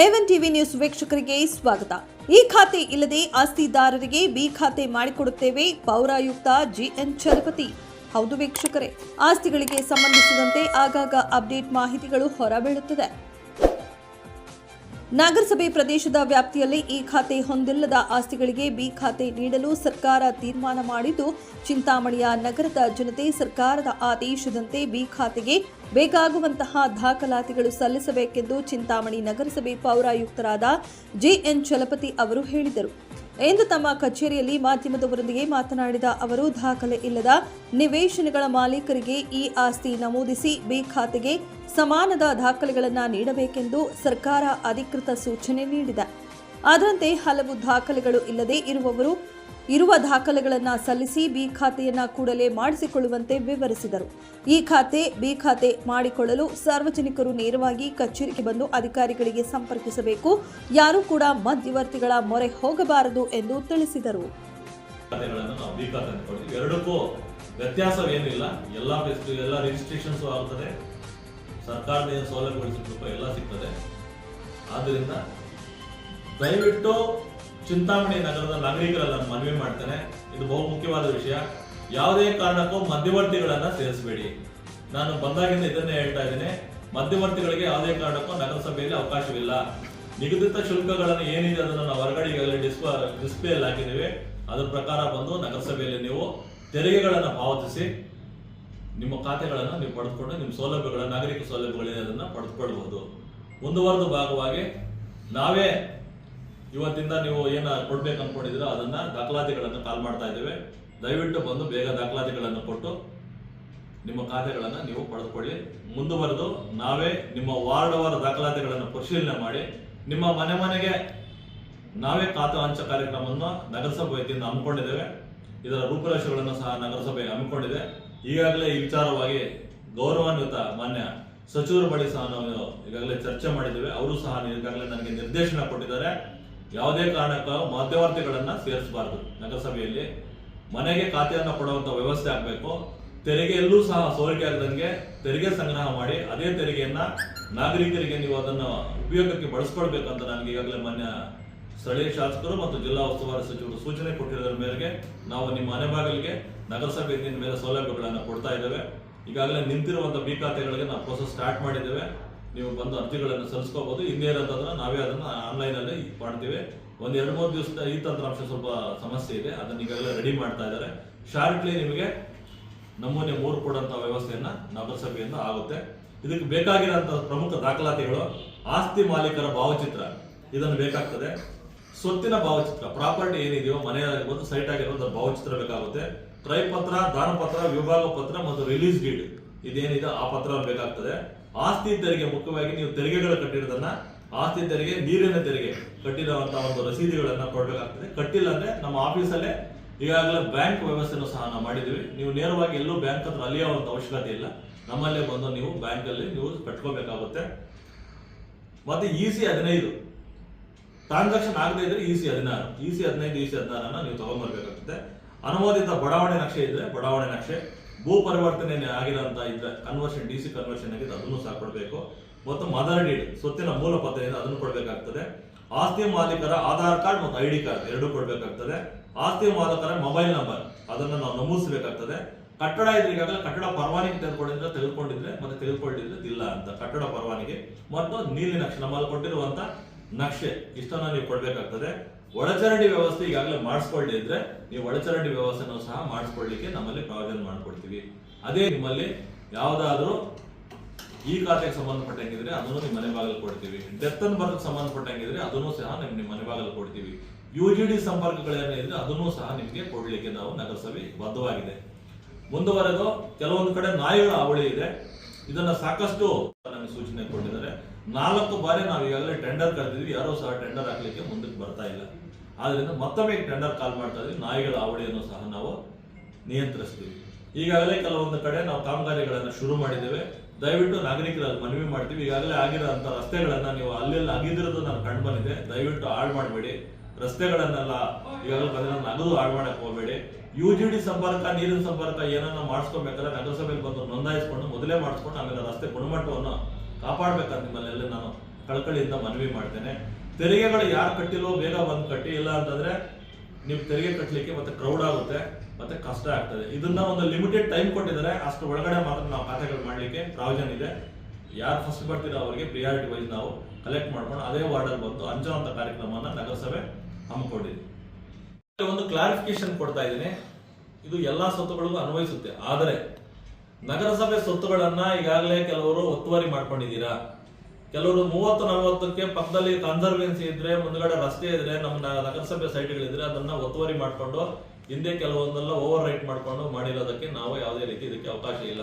A one TV news ವೀಕ್ಷಕರಿಗೆ ಸ್ವಾಗತ. ಈ ಖಾತೆ ಇಲ್ಲದೆ ಆಸ್ತಿದಾರರಿಗೆ ಬಿ ಖಾತೆ ಮಾಡಿಕೊಡುತ್ತೇವೆ, ಪೌರಾಯುಕ್ತ ಜಿಎನ್ ಚಲಪತಿ ಹೌದು ವೀಕ್ಷಕರೇ, ಆಸ್ತಿಗಳಿಗೆ ಸಂಬಂಧಿಸಿದಂತೆ ಆಗಾಗ ಅಪ್ಡೇಟ್ ಮಾಹಿತಿಗಳು ಹೊರಬೀಳುತ್ತದೆ. ನಗರಸಭೆ ಪ್ರದೇಶದ ವ್ಯಾಪ್ತಿಯಲ್ಲಿ ಈ ಖಾತೆ ಹೊಂದಿಲ್ಲದ ಆಸ್ತಿಗಳಿಗೆ ಬಿ ಖಾತೆ ನೀಡಲು ಸರ್ಕಾರ ತೀರ್ಮಾನ ಮಾಡಿದ್ದು, ಚಿಂತಾಮಣಿಯ ನಗರದ ಜನತೆ ಸರ್ಕಾರದ ಆದೇಶದಂತೆ ಬಿ ಖಾತೆಗೆ ಬೇಕಾಗುವಂತಹ ದಾಖಲಾತಿಗಳು ಸಲ್ಲಿಸಬೇಕೆಂದು ಚಿಂತಾಮಣಿ ನಗರಸಭೆ ಪೌರಾಯುಕ್ತರಾದ ಜೆಎನ್ ಚಲಪತಿ ಅವರು ಹೇಳಿದರು. ಎಂದು ತಮ್ಮ ಕಚೇರಿಯಲ್ಲಿ ಮಾಧ್ಯಮದವರೊಂದಿಗೆ ಮಾತನಾಡಿದ ಅವರು, ದಾಖಲೆ ಇಲ್ಲದ ನಿವೇಶನಗಳ ಮಾಲೀಕರಿಗೆ ಈ ಆಸ್ತಿ ನಮೂದಿಸಿ ಬಿ ಖಾತೆಗೆ ಸಮಾನದ ದಾಖಲೆಗಳನ್ನು ನೀಡಬೇಕೆಂದು ಸರ್ಕಾರ ಅಧಿಕೃತ ಸೂಚನೆ ನೀಡಿದೆ. ಅದರಂತೆ ಹಲವು ದಾಖಲೆಗಳು ಇಲ್ಲದೆ ಇರುವವರು ಇರುವ ದಾಖಲೆಗಳನ್ನು ಸಲ್ಲಿಸಿ ಬಿ ಖಾತೆಯನ್ನ ಕೂಡಲೇ ಮಾಡಿಸಿಕೊಳ್ಳುವಂತೆ ವಿವರಿಸಿದರು. ಈ ಖಾತೆ ಬಿ ಖಾತೆ ಮಾಡಿಕೊಳ್ಳಲು ಸಾರ್ವಜನಿಕರು ನೇರವಾಗಿ ಕಚೇರಿಗೆ ಬಂದು ಅಧಿಕಾರಿಗಳಿಗೆ ಸಂಪರ್ಕಿಸಬೇಕು. ಯಾರೂ ಕೂಡ ಮಧ್ಯವರ್ತಿಗಳ ಮೊರೆ ಹೋಗಬಾರದು ಎಂದು ತಿಳಿಸಿದರು. ಎರಡಕ್ಕೂ ವ್ಯತ್ಯಾಸವೇನಿಲ್ಲ. ಎಲ್ಲ ಎಲ್ಲ ರಿಜಿಸ್ಟ್ರೇಷನ್ಸ್ ಆಗ್ತದೆ. ಸರ್ಕಾರದ ಸೌಲಭ್ಯಗಳು ಸಿಗಬೇಕು ಎಲ್ಲ ಸಿಗ್ತದೆ. ಆದ್ದರಿಂದ ದಯವಿಟ್ಟು ಚಿಂತಾಮಣಿ ನಗರದ ನಾಗರಿಕರನ್ನ ನಾನು ಮನವಿ ಮಾಡ್ತೇನೆ ಇದು ಬಹು ಮುಖ್ಯವಾದ ವಿಷಯ. ಯಾವುದೇ ಕಾರಣಕ್ಕೂ ಮಧ್ಯವರ್ತಿಗಳನ್ನ ಸೇರಿಸಬೇಡಿ. ನಾನು ಬಂದಾಗಿಂದ ಇದನ್ನೇ ಹೇಳ್ತಾ ಇದ್ದೀನಿ. ಮಧ್ಯವರ್ತಿಗಳಿಗೆ ಯಾವುದೇ ಕಾರಣಕ್ಕೂ ನಗರಸಭೆಯಲ್ಲಿ ಅವಕಾಶವಿಲ್ಲ. ನಿಗದಿತ ಶುಲ್ಕಗಳನ್ನು ಏನಿದೆ ಅದನ್ನು ನಾವು ಹೊರಗಡೆ ಈಗಾಗಲೇ ಡಿಸ್ಪ ಡಿಸ್ಪ್ಲೇಯಲ್ಲಿ ಹಾಕಿದ್ದೀವಿ. ಅದರ ಪ್ರಕಾರ ಬಂದು ನಗರಸಭೆಯಲ್ಲಿ ನೀವು ತೆರಿಗೆಗಳನ್ನು ಪಾವತಿಸಿ ನಿಮ್ಮ ಖಾತೆಗಳನ್ನು ನೀವು ಪಡೆದುಕೊಂಡು ನಿಮ್ಮ ಸೌಲಭ್ಯಗಳ, ನಾಗರಿಕ ಸೌಲಭ್ಯಗಳಿದೆ ಅದನ್ನು ಪಡೆದುಕೊಳ್ಬಹುದು. ಮುಂದುವರೆದ ಭಾಗವಾಗಿ ನಾವೇ ಇವತ್ತಿಂದ ನೀವು ಏನ ಕೊಡ್ಬೇಕು ಅನ್ಕೊಂಡಿದ್ರೆ ಅದನ್ನ ದಾಖಲಾತಿಗಳನ್ನು ಕಾಲ್ ಮಾಡ್ತಾ ಇದ್ದೇವೆ. ದಯವಿಟ್ಟು ಬಂದು ಬೇಗ ದಾಖಲಾತಿಗಳನ್ನು ಕೊಟ್ಟು ನಿಮ್ಮ ಖಾತೆಗಳನ್ನು ನೀವು ಪಡೆದುಕೊಳ್ಳಿ. ಮುಂದುವರೆದು ನಾವೇ ನಿಮ್ಮ ವಾರ್ಡ್ ಅವರ ದಾಖಲಾತಿಗಳನ್ನು ಪರಿಶೀಲನೆ ಮಾಡಿ, ನಿಮ್ಮ ಮನೆ ಮನೆಗೆ ನಾವೇ ಖಾತೆ ಹಂಚ ಕಾರ್ಯಕ್ರಮವನ್ನು ನಗರಸಭೆ ವತಿಯಿಂದ ಹಮ್ಮಿಕೊಂಡಿದ್ದೇವೆ. ಇದರ ರೂಪುರೇಷೆಗಳನ್ನು ಸಹ ನಗರಸಭೆ ಹಮ್ಮಿಕೊಂಡಿದೆ. ಈಗಾಗಲೇ ಈ ವಿಚಾರವಾಗಿ ಗೌರವಾನ್ವಿತ ಮಾನ್ಯ ಸಚಿವರ ಬಳಿ ಸಹ ನಾವು ಈಗಾಗಲೇ ಚರ್ಚೆ ಮಾಡಿದ್ದೇವೆ. ಅವರು ಸಹ ಈಗಾಗಲೇ ನನಗೆ ನಿರ್ದೇಶನ ಕೊಟ್ಟಿದ್ದಾರೆ. ಯಾವುದೇ ಕಾರಣಕ್ಕೂ ಮಧ್ಯವರ್ತಿಗಳನ್ನ ಸೇರಿಸಬಾರದು. ನಗರಸಭೆಯಲ್ಲಿ ಮನೆಗೆ ಖಾತೆಯನ್ನ ಕೊಡುವಂತ ವ್ಯವಸ್ಥೆ ಆಗಬೇಕು. ತೆರಿಗೆಯಲ್ಲೂ ಸಹ ಸೋರಿಕೆ ಆಗದಂಗೆ ತೆರಿಗೆ ಸಂಗ್ರಹ ಮಾಡಿ ಅದೇ ತೆರಿಗೆಯನ್ನ ನಾಗರಿಕರಿಗೆ ನೀವು ಅದನ್ನು ಉಪಯೋಗಕ್ಕೆ ಬಳಸ್ಕೊಳ್ಬೇಕಂತ ನನಗೆ ಈಗಾಗಲೇ ಮಾನ್ಯ ಸ್ಥಳೀಯ ಶಾಸಕರು ಮತ್ತು ಜಿಲ್ಲಾ ಉಸ್ತುವಾರಿ ಸಚಿವರು ಸೂಚನೆ ಕೊಟ್ಟಿರೋದ್ರ ಮೇರೆಗೆ ನಾವು ನಿಮ್ಮ ಮನೆ ಬಾಗಿಲಿಗೆ ನಗರಸಭೆ ಮೇಲೆ ಸೌಲಭ್ಯಗಳನ್ನು ಕೊಡ್ತಾ ಇದ್ದೇವೆ. ಈಗಾಗಲೇ ನಿಂತಿರುವಂತ ಬಿ ಖಾತೆಗಳಿಗೆ ನಾವು ಪ್ರೋಸೆಸ್ ಸ್ಟಾರ್ಟ್ ಮಾಡಿದ್ದೇವೆ. ನೀವು ಬಂದು ಅರ್ಜಿಗಳನ್ನು ಸಲ್ಲಿಸ್ಕೋಬಹುದು ಇನ್ನೇನಂತಂದ್ರೆ ನಾವೇ ಅದನ್ನ ಆನ್ಲೈನ್ ಅಲ್ಲಿ ಮಾಡ್ತೀವಿ. ಒಂದು ಎರಡು ಮೂರು ದಿವಸದ ಈ ತಂತ್ರಾಂಶ ಸ್ವಲ್ಪ ಸಮಸ್ಯೆ ಇದೆ. ಅದನ್ನ ಈಗಾಗಲೇ ರೆಡಿ ಮಾಡ್ತಾ ಇದ್ದಾರೆ. ಶಾರ್ಟ್ಲಿ ನಿಮಗೆ ನಮೂನೆ ಮೂರು ಕೊಡುವಂತ ವ್ಯವಸ್ಥೆಯನ್ನ ನಗರಸಭೆಯಿಂದ ಆಗುತ್ತೆ. ಇದಕ್ಕೆ ಬೇಕಾಗಿರುವಂತಹ ಪ್ರಮುಖ ದಾಖಲಾತಿಗಳು ಆಸ್ತಿ ಮಾಲೀಕರ ಭಾವಚಿತ್ರ. ಇದನ್ನು ಬೇಕಾಗ್ತದೆ. ಸ್ವತ್ತಿನ ಭಾವಚಿತ್ರ, ಪ್ರಾಪರ್ಟಿ ಏನಿದೆಯೋ ಮನೆ ಆಗಿರ್ಬೋದು ಸೈಟ್ ಆಗಿರ್ಬೋದು ಭಾವಚಿತ್ರ ಬೇಕಾಗುತ್ತೆ. ಕ್ರಯಪತ್ರ, ದಾನಪತ್ರ, ವಿಭಾಗ ಪತ್ರ ಮತ್ತು ರಿಲೀಸ್ ಡೀಡ್ ಇದೇನಿದೆ ಆ ಪತ್ರ ಬೇಕಾಗ್ತದೆ. ಆಸ್ತಿ ತೆರಿಗೆ ಮುಖ್ಯವಾಗಿ ನೀವು ತೆರಿಗೆಗಳು ಕಟ್ಟಿರೋದನ್ನ ಆಸ್ತಿ ತೆರಿಗೆ ನೀರಿನ ತೆರಿಗೆ ಕಟ್ಟಿರುವಂತಹ ಒಂದು ರಸೀದಿಗಳನ್ನ ಕೊಡಬೇಕಾಗ್ತದೆ. ಕಟ್ಟಿಲ್ಲ ಅಂದ್ರೆ ನಮ್ಮ ಆಫೀಸಲ್ಲೇ ಈಗಾಗಲೇ ಬ್ಯಾಂಕ್ ವ್ಯವಸ್ಥೆನೂ ಸಹ ನಾವು ಮಾಡಿದ್ವಿ ನೀವು ನೇರವಾಗಿ ಎಲ್ಲೂ ಬ್ಯಾಂಕ್ ಹತ್ರ ಅಲಿಯುವಂತ ಅವಶ್ಯಕತೆ ಇಲ್ಲ. ನಮ್ಮಲ್ಲೇ ಬಂದು ನೀವು ಬ್ಯಾಂಕ್ ಅಲ್ಲಿ ನೀವು ಕಟ್ಕೋಬೇಕಾಗುತ್ತೆ. ಮತ್ತೆ ಇ ಸಿ ಹದಿನೈದು. ಟ್ರಾನ್ಸಾಕ್ಷನ್ ಆಗದೇ ಇದ್ರೆ ಇ ಸಿ ಹದಿನಾರು. ಇ ಸಿ ಹದಿನೈದು, ಇ ಸಿ ಹದಿನಾರನ್ನ ನೀವು ತಗೊಂಡ್ಬರ್ಬೇಕಾಗುತ್ತೆ. ಅನುಮೋದಿತ ಬಡಾವಣೆ ನಕ್ಷೆ ಇದ್ರೆ ಬಡಾವಣೆ ನಕ್ಷೆ. ಭೂ ಪರಿವರ್ತನೆ ಆಗಿರೋಂತ ಇದ್ರೆ ಕನ್ವರ್ಷನ್ ಡಿ ಸಿ ಕನ್ವರ್ಷನ್ ಆಗಿದೆ ಅದನ್ನು ಸಹ ಕೊಡಬೇಕು. ಮತ್ತು ಮದರ್ ಡೀಡ್ ಸ್ವತ್ತಿನ ಮೂಲ ಪತ್ರ ಅದನ್ನು ಕೊಡಬೇಕಾಗ್ತದೆ. ಆಸ್ತಿ ಮಾಲೀಕರ ಆಧಾರ್ ಕಾರ್ಡ್ ಮತ್ತು ಐ ಡಿ ಕಾರ್ಡ್ ಎರಡು ಕೊಡಬೇಕಾಗ್ತದೆ. ಆಸ್ತಿ ಮಾಲೀಕರ ಮೊಬೈಲ್ ನಂಬರ್ ಅದನ್ನು ನಾವು ನಮೂದಿಸಬೇಕಾಗ್ತದೆ. ಕಟ್ಟಡ ಇದ್ರೆ ಈಗಾಗಲೇ ಕಟ್ಟಡ ಪರವಾನಗಿ ತೆಗೆದುಕೊಂಡಿದ್ರೆ ತೆಗೆದುಕೊಂಡಿದ್ರೆ ಮತ್ತೆ ತೆಗೆದುಕೊಂಡಿದ್ರೆ ಇಲ್ಲ ಅಂತ. ಕಟ್ಟಡ ಪರವಾನಿಗೆ ಮತ್ತು ನೀಲಿ ನಕ್ಷೆ ನಮ್ಮಲ್ಲಿ ಕೊಟ್ಟಿರುವಂತ ನಕ್ಷೆ ಇಷ್ಟನ್ನ ನೀವು ಕೊಡ್ಬೇಕಾಗ್ತದೆ. ಒಳಚರಂಡಿ ವ್ಯವಸ್ಥೆ ಈಗಾಗಲೇ ಮಾಡಿಸ್ಕೊಳ್ಳಿ ಇದ್ರೆ ನೀವು ಒಳಚರಂಡಿ ವ್ಯವಸ್ಥೆನೂ ಸಹ ಮಾಡಿಸ್ಕೊಳ್ಳಿಕ್ಕೆ ನಮ್ಮಲ್ಲಿ ಪ್ರಾವಿಷನ್ ಮಾಡ್ಕೊಡ್ತೀವಿ. ಅದೇ ನಿಮ್ಮಲ್ಲಿ ಯಾವುದಾದ್ರೂ ಈ ಖಾತೆಗೆ ಸಂಬಂಧಪಟ್ಟಂಗಿದ್ರೆ ಅದನ್ನು ನಿಮ್ಮ ಮನೆ ಬಾಗಿಲು ಕೊಡ್ತೀವಿ. ಡೆತ್ ಅನ್ ಬರ್ತ್ ಸಂಬಂಧಪಟ್ಟಂಗಿದ್ರೆ ಅದನ್ನು ಸಹ ನಿಮ್ಗೆ ನಿಮ್ಮ ಮನೆ ಬಾಗಿಲು ಕೊಡ್ತೀವಿ. ಯು ಜಿ ಡಿ ಸಂಪರ್ಕಗಳೇನಿದ್ರೆ ಅದನ್ನು ಸಹ ನಿಮಗೆ ಕೊಡಲಿಕ್ಕೆ ನಾವು ನಗರಸಭೆ ಬದ್ಧವಾಗಿದೆ. ಮುಂದುವರೆದು ಕೆಲವೊಂದು ಕಡೆ ನಾಯಿಗಳ ಅವಳಿ ಇದೆ. ಇದನ್ನ ಸಾಕಷ್ಟು ನಮಗೆ ಸೂಚನೆ ಕೊಟ್ಟಿದ್ದಾರೆ. ನಾಲ್ಕು ಬಾರಿ ನಾವು ಈಗಾಗಲೇ ಟೆಂಡರ್ ಕರೆದಿದ್ವಿ ಯಾರೋ ಸಹ ಟೆಂಡರ್ ಹಾಕ್ಲಿಕ್ಕೆ ಮುಂದಕ್ಕೆ ಆದ್ರಿಂದ ಮತ್ತೊಮ್ಮೆ ಟೆಂಡರ್ ಕಾಲ್ ಮಾಡ್ತಾ ಇದ್ದೀವಿ ನಾಯಿಗಳ ಅವಳಿಯನ್ನು ಸಹ ನಾವು ನಿಯಂತ್ರಿಸ್ತೀವಿ. ಈಗಾಗಲೇ ಕೆಲವೊಂದು ಕಡೆ ನಾವು ಕಾಮಗಾರಿಗಳನ್ನು ಶುರು ಮಾಡಿದ್ದೇವೆ. ದಯವಿಟ್ಟು ನಾಗರಿಕರಲ್ಲಿ ಮನವಿ ಮಾಡ್ತೀವಿ. ಈಗಾಗಲೇ ಆಗಿರೋಂಥ ರಸ್ತೆಗಳನ್ನ ನೀವು ಅಲ್ಲೆಲ್ಲ ಅಗಿದಿರೋದು ನಾನು ಕಂಡು ಬಂದಿದೆ. ದಯವಿಟ್ಟು ಹಾಳು ಮಾಡಬೇಡಿ. ರಸ್ತೆಗಳನ್ನೆಲ್ಲ ಈಗಾಗಲೇ ಬಂದ ನಗದು ಹಾಳು ಮಾಡಕ್ಕೆ ಹೋಗಬೇಡಿ. ಯು ಜಿ ಡಿ ಸಂಪರ್ಕ, ನೀರಿನ ಸಂಪರ್ಕ ಏನನ್ನ ಮಾಡಿಸ್ಕೊಬೇಕಾದ್ರೆ ನಗರಸಭೆಯಲ್ಲಿ ಬಂದು ನೋಂದಾಯಿಸ್ಕೊಂಡು ಮೊದಲೇ ಮಾಡಿಸ್ಕೊಂಡು ಆಮೇಲೆ ರಸ್ತೆ ಗುಣಮಟ್ಟವನ್ನು ಕಾಪಾಡಬೇಕಂತ ನಿಮ್ಮಲ್ಲೆಲ್ಲ ನಾನು ಕಳಕಳಿಯಿಂದ ಮನವಿ ಮಾಡ್ತೇನೆ. ತೆರಿಗೆಗಳು ಯಾರು ಕಟ್ಟಿಲ್ಲೋ ಬೇಗ ಬಂದು ಕಟ್ಟಿ, ಇಲ್ಲ ಅಂತಂದ್ರೆ ನೀವು ತೆರಿಗೆ ಕಟ್ಟಲಿಕ್ಕೆ ಮತ್ತೆ ಕ್ರೌಡ್ ಆಗುತ್ತೆ, ಮತ್ತೆ ಕಷ್ಟ ಆಗ್ತದೆ. ಇದನ್ನ ಒಂದು ಲಿಮಿಟೆಡ್ ಟೈಮ್ ಕೊಟ್ಟಿದ್ದಾರೆ, ಅಷ್ಟು ಒಳಗಡೆ ಮಾತ್ರ ನಾವು ಖಾತೆಗಳು ಮಾಡ್ಲಿಕ್ಕೆ ಪ್ರಾವಿಷನ್ ಇದೆ. ಯಾರು ಫಸ್ಟ್ ಬರ್ತೀರೋ ಅವರಿಗೆ ಪ್ರಿಯಾರಿಟಿ ವೈಸ್ ನಾವು ಕಲೆಕ್ಟ್ ಮಾಡ್ಕೊಂಡು ಅದೇ ವಾರ್ಡಲ್ಲಿ ಬಂದು ಹಂಚುವಂತ ಕಾರ್ಯಕ್ರಮನ ನಗರಸಭೆ ಹಮ್ಮಿಕೊಂಡಿದೆ. ಒಂದು ಕ್ಲಾರಿಫಿಕೇಶನ್ ಕೊಡ್ತಾ ಇದ್ದೀನಿ. ಇದು ಎಲ್ಲಾ ಸ್ವತ್ತುಗಳಿಗೂ ಅನ್ವಯಿಸುತ್ತೆ. ಆದರೆ ನಗರಸಭೆ ಸ್ವತ್ತುಗಳನ್ನ ಈಗಾಗಲೇ ಕೆಲವರು ಒತ್ತುವರಿ ಮಾಡ್ಕೊಂಡಿದ್ದೀರಾ? ಕೆಲವರು ಮೂವತ್ತು ನಲವತ್ತಕ್ಕೆ ಪಕ್ಕದಲ್ಲಿ ಕನ್ಸರ್ವೆನ್ಸಿ ಇದ್ರೆ, ಮುಂದ್ಗಡೆ ರಸ್ತೆ ಇದ್ರೆ, ನಮ್ಮ ನಗರಸಭೆ ಸೈಟ್ಗಳಿದ್ರೆ ಅದನ್ನ ಒತ್ತುವರಿ ಮಾಡಿಕೊಂಡು, ಹಿಂದೆ ಕೆಲವೊಂದೆಲ್ಲ ಓವರ್ ರೈಟ್ ಮಾಡಿಕೊಂಡು ಮಾಡಿರೋದಕ್ಕೆ ನಾವು ಯಾವುದೇ ರೀತಿ ಇದಕ್ಕೆ ಅವಕಾಶ ಇಲ್ಲ.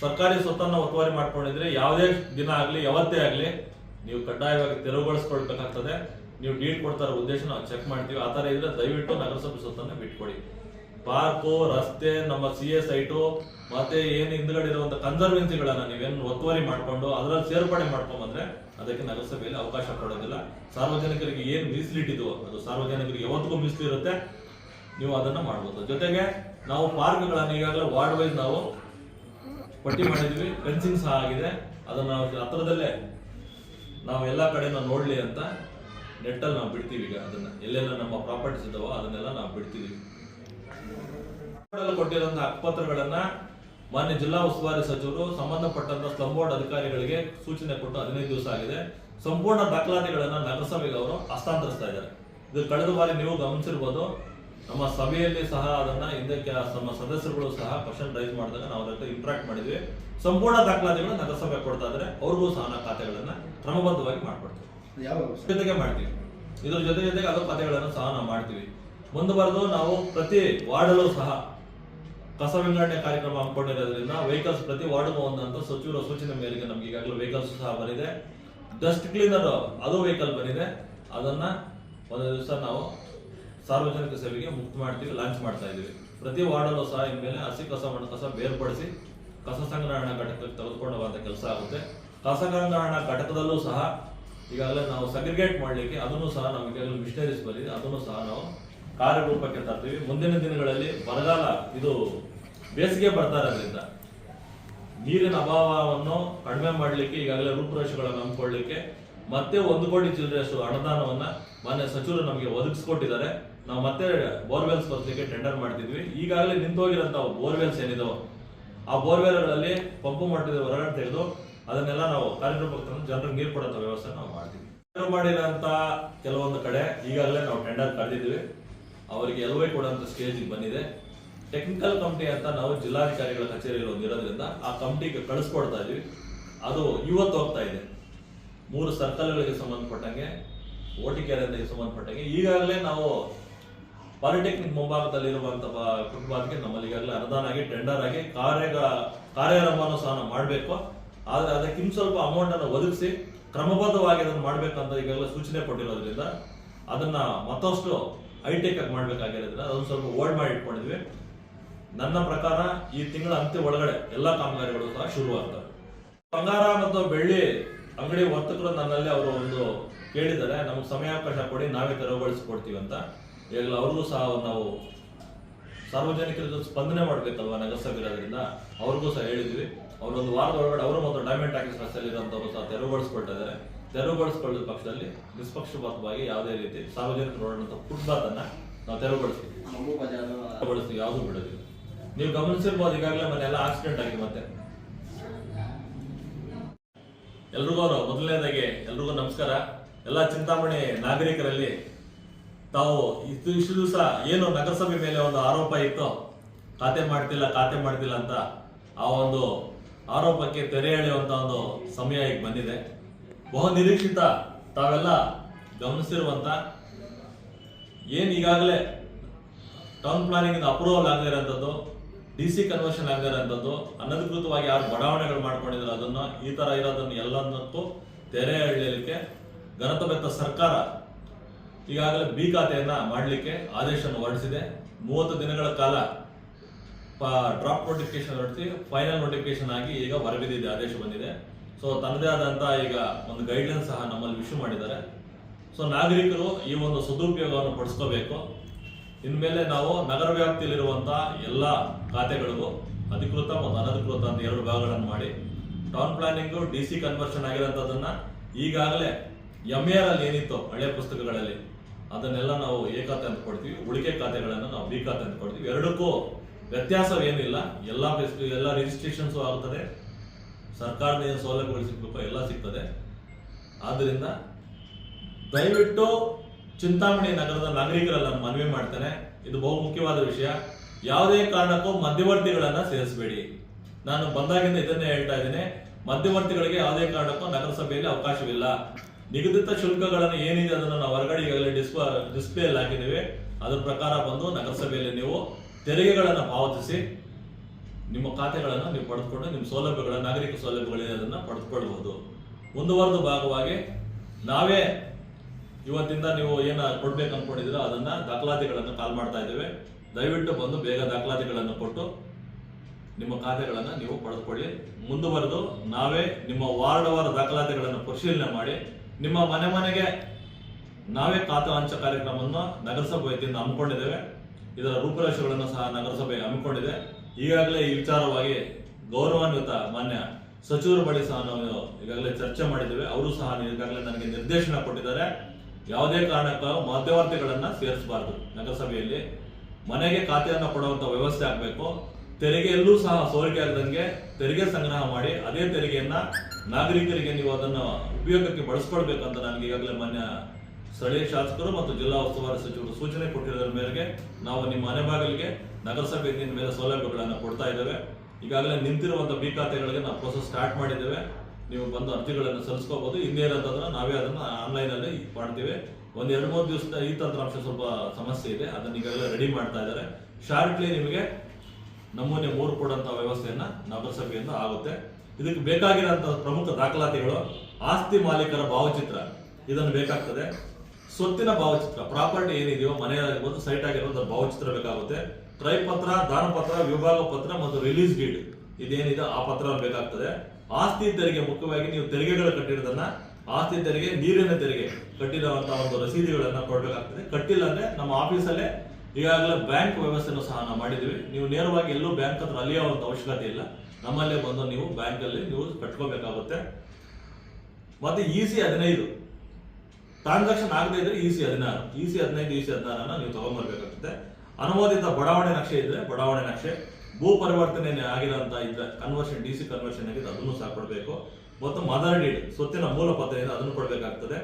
ಸರ್ಕಾರಿ ಸ್ವತ್ತನ್ನ ಒತ್ತುವರಿ ಮಾಡ್ಕೊಂಡಿದ್ರೆ ಯಾವುದೇ ದಿನ ಆಗಲಿ, ಯಾವತ್ತೇ ಆಗಲಿ, ನೀವು ಕಡ್ಡಾಯವಾಗಿ ತೆರವುಗೊಳಿಸ್ಕೊಳ್ಬೇಕಾಗ್ತದೆ. ನೀವು ಡೀಟ್ ಕೊಡ್ತಾರ ಉದ್ದೇಶ ನಾವು ಚೆಕ್ ಮಾಡ್ತೀವಿ. ಆ ಥರ ಇದ್ರೆ ದಯವಿಟ್ಟು ನಗರಸಭೆ ಸ್ವತ್ತನ್ನು ಬಿಟ್ಕೊಡಿ. ಪಾರ್ಕು, ರಸ್ತೆ, ನಮ್ಮ ಸಿ ಎ ಸೈಟು, ಮತ್ತೆ ಏನು ಹಿಂದ್ಗಡೆ ಇರುವಂತ ಕನ್ಸರ್ವೆನ್ಸಿಗಳನ್ನ ನೀವೇನು ಒತ್ತುವರಿ ಮಾಡಿಕೊಂಡು ಅದರಲ್ಲಿ ಸೇರ್ಪಡೆ ಮಾಡ್ಕೊಂಬಂದ್ರೆ ಅದಕ್ಕೆ ನಗರಸಭೆಯಲ್ಲಿ ಅವಕಾಶ ಕೊಡೋದಿಲ್ಲ. ಸಾರ್ವಜನಿಕರಿಗೆ ಏನು ಮೀಸಲಿಟ್ಟಿದ್ವು ಅದು ಸಾರ್ವಜನಿಕರಿಗೆ ಯಾವತ್ತಿಗೂ ಮೀಸಲಿರುತ್ತೆ. ನೀವು ಅದನ್ನ ಮಾಡ್ಬೋದು. ಜೊತೆಗೆ ನಾವು ಪಾರ್ಕ್ಗಳನ್ನು ಈಗಾಗಲೇ ವಾರ್ಡ್ ವೈಸ್ ನಾವು ಪಟ್ಟಿ ಮಾಡಿದ್ವಿ. ಫೆನ್ಸಿಂಗ್ ಸಹ ಆಗಿದೆ. ಅದನ್ನ ಹತ್ರದಲ್ಲೇ ನಾವು ಎಲ್ಲ ಕಡೆನೂ ನೋಡ್ಲಿ ಅಂತ ನೆಟ್ಟಲ್ಲಿ ನಾವು ಬಿಡ್ತೀವಿ ಈಗ ಅದನ್ನ. ಎಲ್ಲೆಲ್ಲ ನಮ್ಮ ಪ್ರಾಪರ್ಟೀಸ್ ಇದಾವೋ ಅದನ್ನೆಲ್ಲ ನಾವು ಬಿಡ್ತೀವಿ. ಕೊಟ್ಟಿರುವಂತಹ ಹಕ್ಕುಪತ್ರಗಳನ್ನ ಮಾನ್ಯ ಜಿಲ್ಲಾ ಉಸ್ತುವಾರಿ ಸಚಿವರು ಸಂಬಂಧಪಟ್ಟಂತ ಸ್ಲಂ ಬೋರ್ಡ್ ಅಧಿಕಾರಿಗಳಿಗೆ ಸೂಚನೆ ಕೊಟ್ಟು ಹದಿನೈದು ದಿವಸ ಆಗಿದೆ. ಸಂಪೂರ್ಣ ದಾಖಲಾತಿಗಳನ್ನ ನಗರಸಭೆಗೆ ಅವರು ಹಸ್ತಾಂತರಿಸ್ತಾ ಇದ್ದಾರೆ. ಇದು ಕಳೆದ ಬಾರಿ ನೀವು ಗಮನಿಸಿರ್ಬೋದು ನಮ್ಮ ಸಭೆಯಲ್ಲಿ ಸಹ ಅದನ್ನ ಹಿಂದಕ್ಕೆ ನಮ್ಮ ಸದಸ್ಯರುಗಳು ಸಹ ಕ್ವಶನ್ ರೈಸ್ ಮಾಡಿದಾಗ ನಾವು ಅದಕ್ಕೆ ಇಂಟ್ರಾಕ್ಟ್ ಮಾಡಿದ್ವಿ. ಸಂಪೂರ್ಣ ದಾಖಲಾತಿಗಳು ನಗರಸಭೆ ಕೊಡ್ತಾ ಇದ್ರೆ ಅವ್ರಿಗೂ ಸಹ ನಾವು ಖಾತೆಗಳನ್ನ ಕ್ರಮಬದ್ಧವಾಗಿ ಮಾಡ್ಕೊಡ್ತೀವಿ. ಯಾವ ಜೊತೆಗೆ ಮಾಡ್ತೀವಿ. ಇದ್ರ ಜೊತೆ ಜೊತೆಗೆ ಅದು ಖಾತೆಗಳನ್ನು ಸಹ ನಾವು ಮಾಡ್ತೀವಿ. ಮುಂದುವರೆದು ನಾವು ಪ್ರತಿ ವಾರ್ಡಲ್ಲೂ ಸಹ ಕಸ ವಿಂಗಡಣೆ ಕಾರ್ಯಕ್ರಮ ಹಮ್ಮಿಕೊಂಡಿರೋದ್ರಿಂದ ವೆಹಿಕಲ್ಸ್ ಪ್ರತಿ ವಾರ್ಡ್ಗೂ ಒಂದಂತ ಸಚಿವರ ಸೂಚನೆ ಮೇರೆಗೆ ನಮ್ಗೆ ಈಗಾಗಲೇ ವೆಹಿಕಲ್ಸ್ ಸಹ ಬಂದಿದೆ. ಡಸ್ಟ್ ಕ್ಲೀನರ್ ಅದು ವೆಹಿಕಲ್ ಬಂದಿದೆ. ಅದನ್ನ ಒಂದು ದಿವಸ ನಾವು ಸಾರ್ವಜನಿಕ ಸೇವೆಗೆ ಮುಕ್ತ ಮಾಡ್ತೀವಿ ಲಾಂಚ್ ಮಾಡ್ತಾ ಇದೀವಿ ಪ್ರತಿ ವಾರ್ಡಲ್ಲೂ ಸಹ ಇನ್ಮೇಲೆ ಹಸಿ ಕಸ ಮಣ್ಣು ಕಸ ಬೇರ್ಪಡಿಸಿ ಕಸ ಸಂಗ್ರಹಣಾ ಘಟಕಕ್ಕೆ ತೆಗೆದುಕೊಂಡು ಕೆಲಸ ಆಗುತ್ತೆ. ಕಸ ಸಂಗ್ರಹಣಾ ಘಟಕದಲ್ಲೂ ಸಹ ಈಗಾಗಲೇ ನಾವು ಸಗ್ರಿಗೇಟ್ ಮಾಡಲಿಕ್ಕೆ ಅದನ್ನು ಸಹ ನಮಗೆ ಈಗಾಗಲೇ ಮಿಷನರೀಸ್ ಬಂದಿದೆ. ಅದನ್ನು ಸಹ ನಾವು ಕಾರ್ಯರೂಪಕ್ಕೆ ತರ್ತೀವಿ ಮುಂದಿನ ದಿನಗಳಲ್ಲಿ ಬರಗಾಲ ಇದು ಬೇಸಿಗೆ ಬರ್ತಾ ಇರೋದ್ರಿಂದ ನೀರಿನ ಅಭಾವವನ್ನು ಕಡಿಮೆ ಮಾಡಲಿಕ್ಕೆ, ಈಗಾಗಲೇ ರೂಪುರೇಷೆಗಳನ್ನು ಹಮ್ಮಿಕೊಳ್ಳಲಿಕ್ಕೆ ಮತ್ತೆ ಒಂದು ಕೋಟಿ ಚಿಲ್ಲರೆಯಷ್ಟು ಅನುದಾನವನ್ನ ಮಾನ್ಯ ಸಚಿವರು ನಮಗೆ ಒದಗಿಸ್ಕೊಟ್ಟಿದ್ದಾರೆ. ನಾವು ಮತ್ತೆ ಬೋರ್ವೆಲ್ಸ್ ಬರ್ಲಿಕ್ಕೆ ಟೆಂಡರ್ ಮಾಡ್ತಿದ್ವಿ. ಈಗಾಗಲೇ ನಿಂತೋಗಿರೋಂಥ ಬೋರ್ವೆಲ್ಸ್ ಏನಿದೋ ಆ ಬೋರ್ವೆಲ್ಗಳಲ್ಲಿ ಪಂಪು ಮಟ್ಟದ ಹೊರಗಡೆ ತೆಗೆದು ಅದನ್ನೆಲ್ಲ ನಾವು ಕಾರ್ಯರೂಪಕ್ಕೆ ಜನರಿಗೆ ನೀರು ಕೊಡೋಂಥ ವ್ಯವಸ್ಥೆ ನಾವು ಮಾಡ್ತೀವಿ ಮಾಡಿರೋಂಥ ಕೆಲವೊಂದು ಕಡೆ ಈಗಾಗಲೇ ನಾವು ಟೆಂಡರ್ ಕರೆದಿದ್ವಿ ಅವರಿಗೆ ಎಲ್ ಕೊಡುವಂತ ಸ್ಟೇಜಿಗೆ ಬಂದಿದೆ. ಟೆಕ್ನಿಕಲ್ ಕಮಿಟಿ ಅಂತ ನಾವು ಜಿಲ್ಲಾಧಿಕಾರಿಗಳ ಕಚೇರಿಯಲ್ಲಿ ಒಂದಿರೋದ್ರಿಂದ ಆ ಕಮಿಟಿಗೆ ಕಳಿಸ್ಕೊಡ್ತಾ ಇದೀವಿ. ಅದು ಇವತ್ತು ಹೋಗ್ತಾ ಇದೆ. ಮೂರು ಸರ್ಕಲ್ಗಳಿಗೆ ಸಂಬಂಧಪಟ್ಟಂಗೆ ಓಟಿಕೆರೆಗೆ ಸಂಬಂಧಪಟ್ಟಂಗೆ. ಈಗಾಗಲೇ ನಾವು ಪಾಲಿಟೆಕ್ನಿಕ್ ಮುಂಭಾಗದಲ್ಲಿ ಕುಟುಂಬಕ್ಕೆ ನಮ್ಮಲ್ಲಿ ಈಗಾಗಲೇ ಅನುದಾನ ಆಗಿ ಟೆಂಡರ್ ಆಗಿ ಕಾರ್ಯ ಕಾರ್ಯಾರಂಭವನ್ನು ಸಹ ಮಾಡಬೇಕು. ಆದರೆ ಅದಕ್ಕೆ ಇನ್ನು ಸ್ವಲ್ಪ ಅಮೌಂಟ್ ಅನ್ನು ಒದಗಿಸಿ ಕ್ರಮಬದ್ಧವಾಗಿ ಅದನ್ನು ಮಾಡಬೇಕಂತ ಈಗಾಗಲೇ ಸೂಚನೆ ಕೊಟ್ಟಿರೋದ್ರಿಂದ ಅದನ್ನ ಮತ್ತಷ್ಟು ಹೈಟೆಕ್ ಆಗಿ ಮಾಡ್ಬೇಕಾಗಿರೋದ್ರಿಂದ ಅದೊಂದು ಸ್ವಲ್ಪ ಓಲ್ಡ್ ಮಾಡಿ ಇಟ್ಕೊಂಡಿದ್ವಿ. ನನ್ನ ಪ್ರಕಾರ ಈ ತಿಂಗಳ ಅಂತ್ಯ ಒಳಗಡೆ ಎಲ್ಲಾ ಕಾಮಗಾರಿಗಳು ಸಹ ಶುರುವಾಗ್ತವೆ ಬಂಗಾರ ಮತ್ತು ಬೆಳ್ಳಿ ಅಂಗಡಿ ವರ್ತಕರು ನನ್ನಲ್ಲಿ ಅವರು ಒಂದು ಕೇಳಿದ್ದಾರೆ, ನಮ್ಗೆ ಸಮಯಾವಕಾಶ ಕೊಡಿ, ನಾವೇ ತೆರವುಗೊಳಿಸ್ಕೊಡ್ತೀವಿ ಅಂತ. ಈಗಲೂ ಅವ್ರಿಗೂ ಸಹ ನಾವು ಸಾರ್ವಜನಿಕರ ಜೊತೆ ಸ್ಪಂದನೆ ಮಾಡಬೇಕಲ್ವ ನಗರಸಭೆರೋದ್ರಿಂದ ಅವ್ರಿಗೂ ಸಹ ಹೇಳಿದ್ವಿ. ಅವರೊಂದು ವಾರದ ಒಳಗಡೆ, ಅವರು ಮತ್ತು ಡೈಮಂಡ್ ಟಾಕೀಸ್ ರಸ್ತೆಯಲ್ಲಿ ಇರೋಂಥವ್ರು ಸಹ ತೆರವುಗೊಳಿಸ್ಕೊಳ್ತಾ ತೆರವುಗೊಳಿಸ್ಕೊಳ್ಳೋ ಪಕ್ಷದಲ್ಲಿ ನಿಷ್ಪಕ್ಷಪಾತವಾಗಿ ಯಾವುದೇ ರೀತಿ ಸಾರ್ವಜನಿಕ ನೋಡುವಂಥ ಫುಟ್ಪಾತನ್ನ ನಾವು ತೆರವುಗೊಳಿಸ್ತೀವಿ. ಯಾವುದು ಬಿಡೋದಿಲ್ಲ. ನೀವು ಗಮನಿಸಿರ್ಬೋದು, ಈಗಾಗಲೇ ಮನೆ ಎಲ್ಲ ಆಕ್ಸಿಡೆಂಟ್ ಆಗಿದೆ ಮತ್ತೆ. ಎಲ್ರಿಗೂ ಮೊದಲನೇದಾಗಿ ಎಲ್ರಿಗೂ ನಮಸ್ಕಾರ. ಎಲ್ಲ ಚಿಂತಾಮಣಿ ನಾಗರಿಕರಲ್ಲಿ ತಾವು ಇಷ್ಟು ಇಷ್ಟು ದಿವಸ ಏನು ನಗರಸಭೆ ಮೇಲೆ ಒಂದು ಆರೋಪ ಇತ್ತು, ಖಾತೆ ಮಾಡ್ತಿಲ್ಲ ಖಾತೆ ಮಾಡ್ತಿಲ್ಲ ಅಂತ ಆ ಒಂದು ಆರೋಪಕ್ಕೆ ತೆರೆ ಎಳೆಯುವಂತ ಒಂದು ಸಮಯ ಈಗ ಬಂದಿದೆ. ಬಹು ನಿರೀಕ್ಷಿತ ತಾವೆಲ್ಲ ಗಮನಿಸಿರುವಂತ ಏನು ಈಗಾಗಲೇ ಟೌನ್ ಪ್ಲಾನಿಂಗ್ ಅಪ್ರೂವಲ್ ಆಗದೇ ಡಿ ಸಿ ಕನ್ವರ್ಷನ್ ಆಗದೇ ಅನಧಿಕೃತವಾಗಿ ಯಾರು ಬಡಾವಣೆಗಳು ಮಾಡ್ಕೊಂಡಿದ್ರು ಅದನ್ನ ಈ ತರ ಇರೋದನ್ನು ಎಲ್ಲದಕ್ಕೂ ತೆರೆ ಎಳೆಯಲಿಕ್ಕೆ ಗಣತಬೆತ್ತ ಸರ್ಕಾರ ಈಗಾಗಲೇ ಬಿ ಖಾತೆಯನ್ನು ಮಾಡಲಿಕ್ಕೆ ಆದೇಶವನ್ನು ಹೊರಡಿಸಿದೆ. ಮೂವತ್ತು ದಿನಗಳ ಕಾಲ ಡ್ರಾಪ್ ನೋಟಿಫಿಕೇಶನ್ ಹೊರಡಿಸಿ ಫೈನಲ್ ನೋಟಿಫಿಕೇಶನ್ ಆಗಿ ಈಗ ಹೊರಬಿದ್ದಿದೆ, ಆದೇಶ ಬಂದಿದೆ. ಸೊ ತನ್ನದೇ ಆದಂಥ ಈಗ ಒಂದು ಗೈಡ್ಲೈನ್ ಸಹ ನಮ್ಮಲ್ಲಿ ಇಶ್ಯೂ ಮಾಡಿದ್ದಾರೆ. ಸೊ ನಾಗರಿಕರು ಈ ಒಂದು ಸದುಪಯೋಗವನ್ನು ಪಡಿಸ್ಕೋಬೇಕು. ಇನ್ಮೇಲೆ ನಾವು ನಗರ ವ್ಯಾಪ್ತಿಯಲ್ಲಿರುವಂತಹ ಎಲ್ಲ ಖಾತೆಗಳಿಗೂ ಅಧಿಕೃತ ಮತ್ತು ಅನಧಿಕೃತ ಅಂತ ಎರಡು ಭಾಗಗಳನ್ನು ಮಾಡಿ. Town planning D C conversion ಆಗಿರೋಂಥದ್ದನ್ನ ಈಗಾಗಲೇ ಎಂ ಅಲ್ಲಿ ಏನಿತ್ತು ಹಳೆಯ ಪುಸ್ತಕಗಳಲ್ಲಿ ಅದನ್ನೆಲ್ಲ ನಾವು ಎ ಖಾತೆ ಅಂತ ಕೊಡ್ತೀವಿ. ಉಳಿಕೆ ಖಾತೆಗಳನ್ನು ನಾವು ಬಿ ಖಾತೆ ಅಂತ ಕೊಡ್ತೀವಿ. ಎರಡಕ್ಕೂ ವ್ಯತ್ಯಾಸವೇನಿಲ್ಲ. ಎಲ್ಲ ಎಲ್ಲ ರಿಜಿಸ್ಟ್ರೇಷನ್ಸು ಆಗ್ತದೆ ಸರ್ಕಾರದ ಏನು ಸೌಲಭ್ಯಗಳು ಸಿಗಬೇಕು ಎಲ್ಲ ಸಿಗ್ತದೆ. ಆದ್ದರಿಂದ ದಯವಿಟ್ಟು ಚಿಂತಾಮಣಿ ನಗರದ ನಾಗರಿಕರಲ್ಲಿ ಮನವಿ ಮಾಡ್ತೇನೆ. ಇದು ಬಹು ಮುಖ್ಯವಾದ ವಿಷಯ. ಯಾವುದೇ ಕಾರಣಕ್ಕೂ ಮಧ್ಯವರ್ತಿಗಳನ್ನ ಸೇರಿಸಬೇಡಿ. ನಾನು ಬಂದಾಗಿಂದ ಇದನ್ನೇ ಹೇಳ್ತಾ ಇದ್ದೀನಿ. ಮಧ್ಯವರ್ತಿಗಳಿಗೆ ಯಾವುದೇ ಕಾರಣಕ್ಕೂ ನಗರಸಭೆಯಲ್ಲಿ ಅವಕಾಶವಿಲ್ಲ. ನಿಗದಿತ ಶುಲ್ಕಗಳನ್ನು ಏನಿದೆ ಅದನ್ನು ನಾವು ಹೊರಗಡೆ ಈಗಾಗಲೇ ಡಿಸ್ಪ್ಲೇ ಡಿಸ್ಪ್ಲೇಯಲ್ಲಿ ಹಾಕಿದ್ದೀವಿ. ಅದ್ರ ಪ್ರಕಾರ ಬಂದು ನಗರಸಭೆಯಲ್ಲಿ ನೀವು ತೆರಿಗೆಗಳನ್ನು ಪಾವತಿಸಿ. ನಿಮ್ಮ ಖಾತೆಗಳನ್ನು ನೀವು ಪಡೆದುಕೊಂಡು ನಿಮ್ಮ ಸೌಲಭ್ಯಗಳ, ನಾಗರಿಕ ಸೌಲಭ್ಯಗಳಿದೆ ಅದನ್ನು ಪಡೆದುಕೊಳ್ಬಹುದು. ಮುಂದುವರೆದ ಭಾಗವಾಗಿ ನಾವೇ ಇವತ್ತಿಂದ ನೀವು ಏನ ಕೊಡ್ಬೇಕು ಅನ್ಕೊಂಡಿದ್ದೀರೋ ಅದನ್ನ ದಾಖಲಾತಿಗಳನ್ನು ಕಾಲ್ ಮಾಡ್ತಾ ಇದ್ದೇವೆ. ದಯವಿಟ್ಟು ಬಂದು ಬೇಗ ದಾಖಲಾತಿಗಳನ್ನು ಕೊಟ್ಟು ನಿಮ್ಮ ಖಾತೆಗಳನ್ನು ನೀವು ಪಡೆದುಕೊಳ್ಳಿ. ಮುಂದುವರೆದು ನಾವೇ ನಿಮ್ಮ ವಾರ್ಡ್ ಅವರ ದಾಖಲಾತಿಗಳನ್ನು ಪರಿಶೀಲನೆ ಮಾಡಿ, ನಿಮ್ಮ ಮನೆ ಮನೆಗೆ ನಾವೇ ಖಾತೆ ಹಂಚ ಕಾರ್ಯಕ್ರಮವನ್ನು ನಗರಸಭೆ ವತಿಯಿಂದ ಹಮ್ಮಿಕೊಂಡಿದ್ದೇವೆ. ಇದರ ರೂಪುರೇಷೆಗಳನ್ನು ಸಹ ನಗರಸಭೆ ಹಮ್ಮಿಕೊಂಡಿದೆ. ಈಗಾಗಲೇ ಈ ವಿಚಾರವಾಗಿ ಗೌರವಾನ್ವಿತ ಮಾನ್ಯ ಸಚಿವರು ಬಳಿ ಸಹ ನಾವು ಈಗಾಗಲೇ ಚರ್ಚೆ ಮಾಡಿದ್ದೇವೆ. ಅವರು ಸಹ ಈಗಾಗಲೇ ನನಗೆ ನಿರ್ದೇಶನ ಕೊಟ್ಟಿದ್ದಾರೆ. ಯಾವುದೇ ಕಾರಣಕ್ಕೂ ಮಧ್ಯವರ್ತಿಗಳನ್ನ ಸೇರಿಸಬಾರದು. ನಗರಸಭೆಯಲ್ಲಿ ಮನೆಗೆ ಖಾತೆಯನ್ನು ಕೊಡುವಂತ ವ್ಯವಸ್ಥೆ ಆಗಬೇಕು. ತೆರಿಗೆಯಲ್ಲೂ ಸಹ ಸೋರಿಕೆ ಆಗದಂಗೆ ತೆರಿಗೆ ಸಂಗ್ರಹ ಮಾಡಿ, ಅದೇ ತೆರಿಗೆಯನ್ನ ನಾಗರಿಕರಿಗೆ ನೀವು ಅದನ್ನು ಉಪಯೋಗಕ್ಕೆ ಬಳಸ್ಕೊಳ್ಬೇಕಂತ ನನಗೆ ಈಗಾಗಲೇ ಮಾನ್ಯ ಸ್ಥಳೀಯ ಶಾಸಕರು ಮತ್ತು ಜಿಲ್ಲಾ ಉಸ್ತುವಾರಿ ಸಚಿವರು ಸೂಚನೆ ಕೊಟ್ಟಿರೋದ್ರ ಮೇರೆಗೆ ನಾವು ನಿಮ್ಮ ಮನೆ ಬಾಗಿಲಿಗೆ ನಗರಸಭೆ ಇದ್ದಿನ ಮೇಲೆ ಸೌಲಭ್ಯಗಳನ್ನು ಕೊಡ್ತಾ ಇದ್ದೇವೆ. ಈಗಾಗಲೇ ನಿಂತಿರುವಂಥ ಬಿ ಖಾತೆಗಳಿಗೆ ನಾವು ಪ್ರೋಸೆಸ್ ಸ್ಟಾರ್ಟ್ ಮಾಡಿದ್ದೇವೆ. ನೀವು ಬಂದು ಅರ್ಜಿಗಳನ್ನು ಸಲ್ಲಿಸ್ಕೋಬಹುದು ಇನ್ನೇನಂತಂದ್ರೆ ನಾವೇ ಅದನ್ನು ಆನ್ಲೈನಲ್ಲಿ ಮಾಡ್ತೀವಿ. ಒಂದು ಎರಡು ಮೂರು ದಿವಸದ ಈ ತಂತ್ರಾಂಶ ಸ್ವಲ್ಪ ಸಮಸ್ಯೆ ಇದೆ. ಅದನ್ನ ಈಗಾಗಲೇ ರೆಡಿ ಮಾಡ್ತಾ ಇದ್ದಾರೆ. ಶಾರ್ಟ್ಲಿ ನಿಮಗೆ ನಮೂನೆ ಮೂರು ಕೊಡುವಂಥ ವ್ಯವಸ್ಥೆಯನ್ನು ನಗರಸಭೆಯಿಂದ ಆಗುತ್ತೆ. ಇದಕ್ಕೆ ಬೇಕಾಗಿರೋಂಥ ಪ್ರಮುಖ ದಾಖಲಾತಿಗಳು ಆಸ್ತಿ ಮಾಲೀಕರ ಭಾವಚಿತ್ರ. ಇದನ್ನು ಬೇಕಾಗ್ತದೆ. ಸ್ವತ್ತಿನ ಭಾವಚಿತ್ರ ಪ್ರಾಪರ್ಟಿ ಏನಿದೆಯೋ ಮನೆ ಸೈಟ್ ಆಗಿರ್ಬೋದು ಭಾವಚಿತ್ರ ಬೇಕಾಗುತ್ತೆ. ಪತ್ರ ದಾನಪತ್ರ, ವಿಭಾಗ ಪತ್ರ ಮತ್ತು ರಿಲೀಸ್ ಡೀಡ್ ಇದೇನಿದೆ? ಆ ಪತ್ರ ಬೇಕಾಗ್ತದೆ. ಆಸ್ತಿ ತೆರಿಗೆ, ಮುಖ್ಯವಾಗಿ ನೀವು ತೆರಿಗೆಗಳು ಕಟ್ಟಿರೋದನ್ನ ಆಸ್ತಿ ತೆರಿಗೆ, ನೀರಿನ ತೆರಿಗೆ ಕಟ್ಟಿರುವಂತಹ ಒಂದು ರಸೀದಿಗಳನ್ನ ಕೊಡಬೇಕಾಗ್ತದೆ. ಕಟ್ಟಿಲ್ಲ ಅಂದ್ರೆ ನಮ್ಮ ಆಫೀಸಲ್ಲೇ ಈಗಾಗಲೇ ಬ್ಯಾಂಕ್ ವ್ಯವಸ್ಥೆನೂ ಸಹ ನಾವು ಮಾಡಿದ್ವಿ ನೀವು ನೇರವಾಗಿ ಎಲ್ಲೂ ಬ್ಯಾಂಕ್ ಹತ್ರ ಅಲಿಯೋವಂಥ ಅವಶ್ಯಕತೆ ಇಲ್ಲ. ನಮ್ಮಲ್ಲೇ ಬಂದು ನೀವು ಬ್ಯಾಂಕ್ ಅಲ್ಲಿ ನೀವು ಕಟ್ಕೋಬೇಕಾಗುತ್ತೆ. ಮತ್ತೆ ಸಿ ಹದಿನೈದು. ಟ್ರಾನ್ಸಾಕ್ಷನ್ ಆಗದೇ ಇದ್ರೆ ಇಸಿ ಹದಿನಾರು. ಸಿ ಹದಿನೈದು ಇಸಿ ಹದಿನಾರನ್ನ ನೀವು ತಗೊಂಡ್ಬರ್ಬೇಕಾಗುತ್ತೆ. ಅನುಮೋದಿತ ಬಡಾವಣೆ ನಕ್ಷೆ ಇದ್ರೆ ಬಡಾವಣೆ ನಕ್ಷೆ. ಭೂ ಪರಿವರ್ತನೆ ಆಗಿರೋಂತ ಇದ್ರೆ ಕನ್ವರ್ಷನ್ ಡಿ ಸಿ ಕನ್ವರ್ಷನ್ ಆಗಿದೆ ಅದನ್ನು ಸಹ ಕೊಡಬೇಕು. ಮತ್ತು ಮದರ್ ಡೀಡ್ ಸ್ವತ್ತಿನ ಮೂಲ ಪತ್ರ ಇದೆ ಅದನ್ನು ಕೊಡಬೇಕಾಗ್ತದೆ.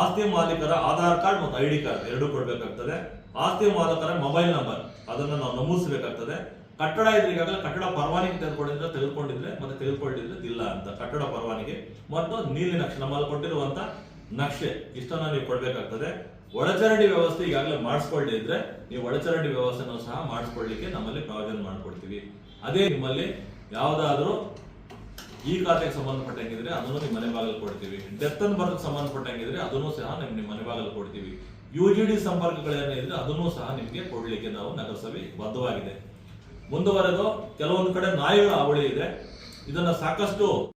ಆಸ್ತಿ ಮಾಲೀಕರ ಆಧಾರ್ ಕಾರ್ಡ್ ಮತ್ತು ಐ ಡಿ ಕಾರ್ಡ್ ಎರಡೂ ಕೊಡಬೇಕಾಗ್ತದೆ. ಆಸ್ತಿ ಮಾಲೀಕರ ಮೊಬೈಲ್ ನಂಬರ್ ಅದನ್ನು ನಾವು ನಮೂದಿಸಬೇಕಾಗ್ತದೆ. ಕಟ್ಟಡ ಇದ್ರೆ ಈಗಾಗಲೇ ಕಟ್ಟಡ ಪರವಾನಗಿ ತೆಗೆದುಕೊಂಡಿದ್ರೆ ತೆಗೆದುಕೊಂಡಿದ್ರೆ ಮತ್ತೆ ತೆಗೆದುಕೊಂಡಿದ್ರೆ ಇಲ್ಲ ಅಂತ ಕಟ್ಟಡ ಪರವಾನಗಿ. ಮತ್ತು ನೀಲಿ ನಕ್ಷೆ ನಮ್ಮಲ್ಲಿ ಕೊಟ್ಟಿರುವಂತ ನಕ್ಷೆ ಇಷ್ಟನ್ನ ನೀವು ಕೊಡ್ಬೇಕಾಗ್ತದೆ. ಒಳಚರಂಡಿ ವ್ಯವಸ್ಥೆ ಈಗಾಗಲೇ ಮಾಡಿಸ್ಕೊಳ್ಳಿ ಇದ್ರೆ ನೀವು ಒಳಚರಂಡಿ ವ್ಯವಸ್ಥೆನೂ ಸಹ ಮಾಡಿಸ್ಕೊಳ್ಳಿಕ್ಕೆ ನಮ್ಮಲ್ಲಿ ಪ್ರಾವಿಷನ್ ಮಾಡ್ಕೊಡ್ತೀವಿ. ಅದೇ ನಿಮ್ಮಲ್ಲಿ ಯಾವುದಾದ್ರೂ ಈ ಖಾತೆಗೆ ಸಂಬಂಧಪಟ್ಟಂಗಿದ್ರೆ ಅದನ್ನು ನಿಮ್ಮ ಮನೆ ಬಾಗಿಲು ಕೊಡ್ತೀವಿ. ಡೆತ್ ಅನ್ ಬರ್ತ್ ಸಂಬಂಧಪಟ್ಟಂಗಿದ್ರೆ ಅದನ್ನು ಸಹ ನಿಮ್ ನಿಮ್ಮ ಮನೆ ಬಾಗಿಲು ಕೊಡ್ತೀವಿ. ಯು ಜಿ ಡಿ ಸಂಪರ್ಕಗಳೇನಿದ್ರೆ ಅದನ್ನು ಸಹ ನಿಮಗೆ ಕೊಡಲಿಕ್ಕೆ ನಾವು ನಗರಸಭೆ ಬದ್ಧವಾಗಿದೆ. ಮುಂದುವರೆದು ಕೆಲವೊಂದು ಕಡೆ ನಾಯಿಗಳ ಅವಳಿ ಇದೆ. ಇದನ್ನ ಸಾಕಷ್ಟು